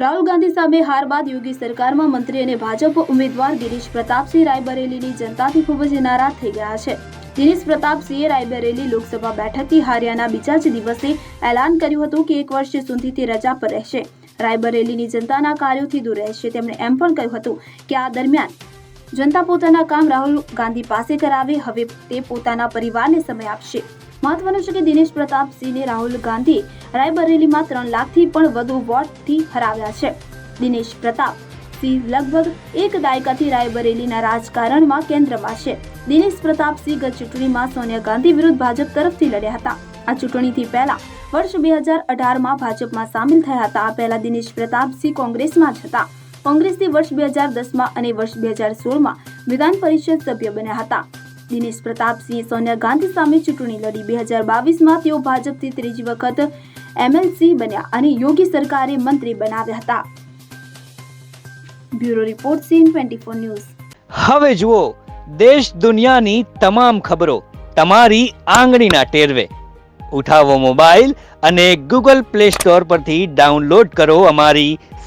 રાહુલ ગાંધી સામે હાર બાદ યોગી સરકારમાં મંત્રી અને ભાજપ ઉમેદવાર ગિરીશ પ્રતાપસિંહ રાયબરેલીની જનતાથી ખૂબ જ નારાજ થઈ ગયા છે. ગિરીશ પ્રતાપસિંહે રાયબરેલી લોકસભા બેઠકથી હાર્યાના બીજા જ દિવસે એલાન કર્યું હતું કે એક વર્ષ સુધી તે રજા પર રહેશે. રાયબરેલીની જનતાના કાર્યોથી દૂર રહેશે તેમણે એમ પણ કહ્યું હતું કે આ દરમિયાન જનતા પોતાના કામ રાહુલ ગાંધી પાસે કરાવે, હવે તે પોતાના પરિવારને સમય આપશે. મહત્વનું છે કે દિનેશ પ્રતાપસિંહને રાહુલ ગાંધી રાયબરેલીમાં ત્રણ લાખથી પણ વધુ વોટથી હરાવ્યા છે. દિનેશ પ્રતાપ સિંહ લગભગ એક દાયકાથી રાયબરેલીના રાજકારણમાં કેન્દ્રમાં છે. દિનેશ પ્રતાપસિંહ ગત ચૂંટણીમાં સોનિયા ગાંધી વિરુદ્ધ ભાજપ તરફથી લડ્યા હતા. આ ચૂંટણીથી પહેલા વર્ષ બે હજાર અઢારમાં ભાજપમાં સામેલ થયા હતા. આ પહેલા દિનેશ પ્રતાપસિંહ કોંગ્રેસમાં જ હતા. કોંગ્રેસથી વર્ષ બે હજાર દસમાં અને વર્ષ બે હજાર સોળમાં વિધાન પરિષદ સભ્ય બન્યા હતા. દિનેશ પ્રતાપસિંહે, સોનિયા ગાંધી સામે ચૂંટણી લડી. બે હજાર બાવીસમાં તેઓ ભાજપથી ત્રીજી વખત એમએલસી બન્યા અને યોગી સરકારે મંત્રી બનાવ્યા હતા. Bureau report CN twenty four news. હવે જુઓ, દેશ દુનિયાની તમામ ખબરો તમારી આંગળીના ટેરવે. ઉઠાવો મોબાઈલ અને ગૂગલ પ્લે સ્ટોર પરથી ડાઉનલોડ કરો અમારી